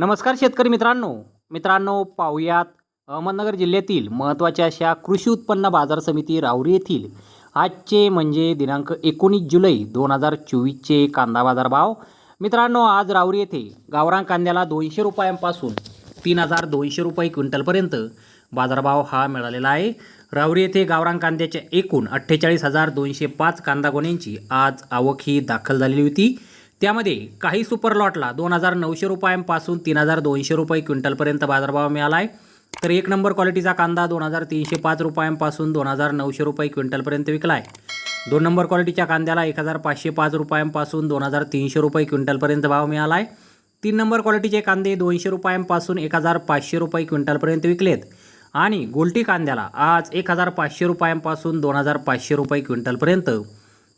नमस्कार शेतकरी मित्रांनो. मित्रांनो पाहुयात अहमदनगर जिल्ह्यातील महत्त्वाच्या अशा कृषी उत्पन्न बाजार समिती राहुरी येथील. आजचे म्हणजे दिनांक एकोणीस जुलै दोन हजार चोवीसचे कांदा बाजार भाव मित्रांनो आज राहुरी येथे गावरान कांद्याला दोनशे रुपयांपासून तीन हजार दोनशे रुपये क्विंटलपर्यंत बाजारभाव हा मिळालेला आहे. रावरी येथे गावरान कांद्याच्या एकूण अठ्ठेचाळीस हजार दोनशे पाच कांदा गोण्यांची आज आवक ही दाखल झालेली होती. त्यामध्ये काही सुपर लॉटला दोन हजार नऊशे रुपयांपासून तीन हजार दोनशे रुपये क्विंटलपर्यंत बाजारभाव मिळाला आहे तर एक नंबर क्वालिटीचा कांदा दोन हजार तीनशे पाच रुपयांपासून दोन हजार नऊशे रुपये क्विंटलपर्यंत विकला आहे दोन नंबर क्वालिटीच्या कांद्याला एक हजार पाचशे पाच रुपयांपासून दोन हजार तीनशे रुपये क्विंटलपर्यंत भाव मिळाला आहे तीन नंबर क्वालिटीचे कांदे दोनशे रुपयांपासून एक हजार पाचशे रुपये क्विंटलपर्यंत विकलेत. आणि गोल्टी कांद्याला आज एक हजार पाचशे रुपयांपासून दोन हजार पाचशे रुपये क्विंटलपर्यंत.